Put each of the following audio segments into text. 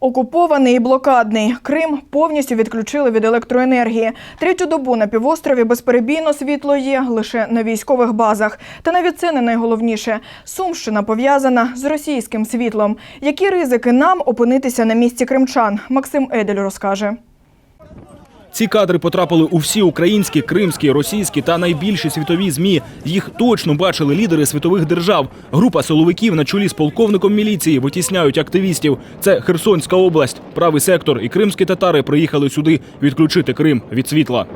Окупований і блокадний Крим повністю відключили від електроенергії. Третю добу на півострові безперебійно світло є лише на військових базах. Та навіть це не найголовніше. Сумщина пов'язана з російським світлом. Які ризики нам опинитися на місці кримчан? Максим Едель розкаже. Ці кадри потрапили у всі українські, кримські, російські та найбільші світові змі. Їх точно бачили лідери світових держав. Група силовиків на чолі з полковником міліції витісняють активістів. Це Херсонська область, правий сектор і кримські татари приїхали сюди відключити Крим від світла.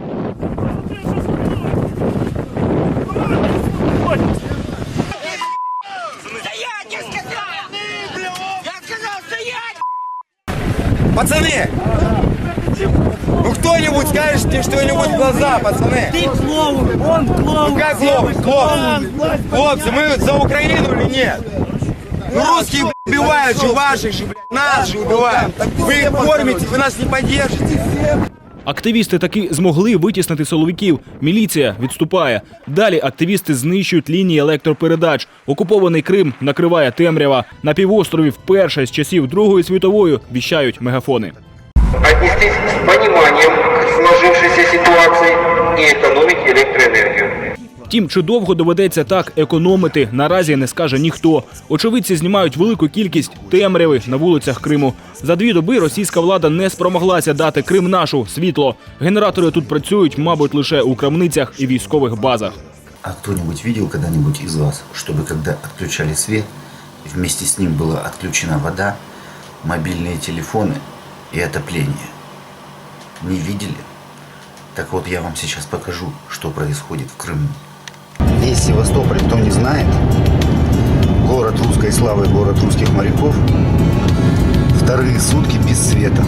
Стоять, я сказал! Я сказал стоять! Пацаны! Ну кто-нибудь скажете что-нибудь в глаза, пацаны? Ты клоун, он клоун! Ну как клоун? Клоун! Хлопцы, мы за Украину или нет? Ну русские блядь, убивают же ваших же, блядь, нас же убивают. Вы их кормите, вы нас не поддержите. Активісти таки змогли витіснити силовиків. Міліція відступає. Далі активісти знищують лінії електропередач. Окупований Крим накриває темрява. На півострові вперше з часів Другої світової віщають мегафони. отнестись с пониманием к сложившейся ситуации и экономить электроэнергию. Втім, чи довго доведеться так економити, наразі не скаже ніхто. Очевидці знімають велику кількість темряви на вулицях Криму. За дві доби російська влада не спромоглася дати Крим нашу світло. Генератори тут працюють, мабуть, лише у крамницях і військових базах. А кто-нибудь видел когда-нибудь из вас, чтобы когда отключали свет, вместе с ним была отключена вода, мобильные телефоны и отопление? Не видели? Так вот я вам сейчас покажу, что происходит в Крыму. Весь Севастополь, кто не знает, город русской славы, город русских моряков, вторые сутки без света.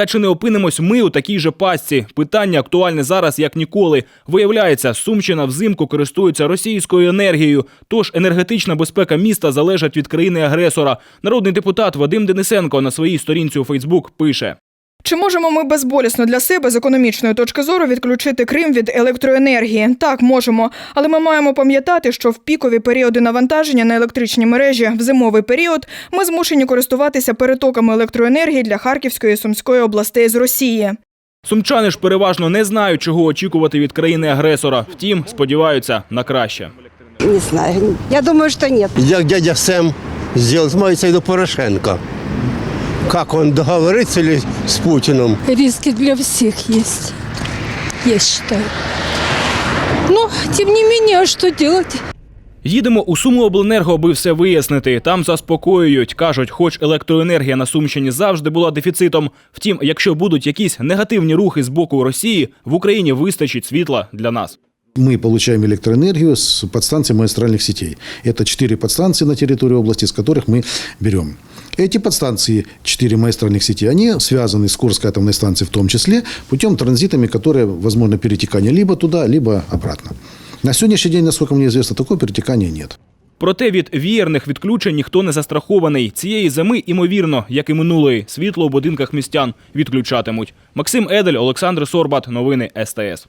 Та чи не опинимось ми у такій же пастці? Питання актуальне зараз як ніколи. Виявляється, Сумщина взимку користується російською енергією. Тож енергетична безпека міста залежить від країни-агресора. Народний депутат Вадим Денисенко на своїй сторінці у Фейсбук пише. Чи можемо ми безболісно для себе з економічної точки зору відключити Крим від електроенергії? Так, можемо, але ми маємо пам'ятати, що в пікові періоди навантаження на електричні мережі в зимовий період ми змушені користуватися перетоками електроенергії для Харківської і Сумської областей з Росії. Сумчани ж переважно не знають, чого очікувати від країни-агресора. Втім, сподіваються на краще. Не знаю. Я думаю, что нет. як дядя Сем сделал, мається і до Порошенка Как он договорится ли с Путиным? риски для всех есть. Я считаю. Но, тем не менее, а что делать? Їдемо у Сумиобленерго, аби все вияснити. Там заспокоюють. Кажуть, хоч електроенергія на Сумщині завжди була дефіцитом. Втім, якщо будуть якісь негативні рухи з боку Росії, в Україні вистачить світла для нас. Мы получаем электроэнергию с подстанций магистральных сетей. Это четыре подстанции на территории области, с которых мы берем. Эти подстанции, четыре магистральных сети, они связаны с Курской атомной станцией в том числе, путем транзитами, которые, возможно, перетекание либо туда, либо обратно. На сегодняшний день, насколько мне известно, такого перетекания нет. Проте від вієрних відключень ніхто не застрахований. Цієї зими, імовірно, як і минулої, світло у будинках містян відключатимуть. Максим Едель, Олександр Сорбат. Новини СТС.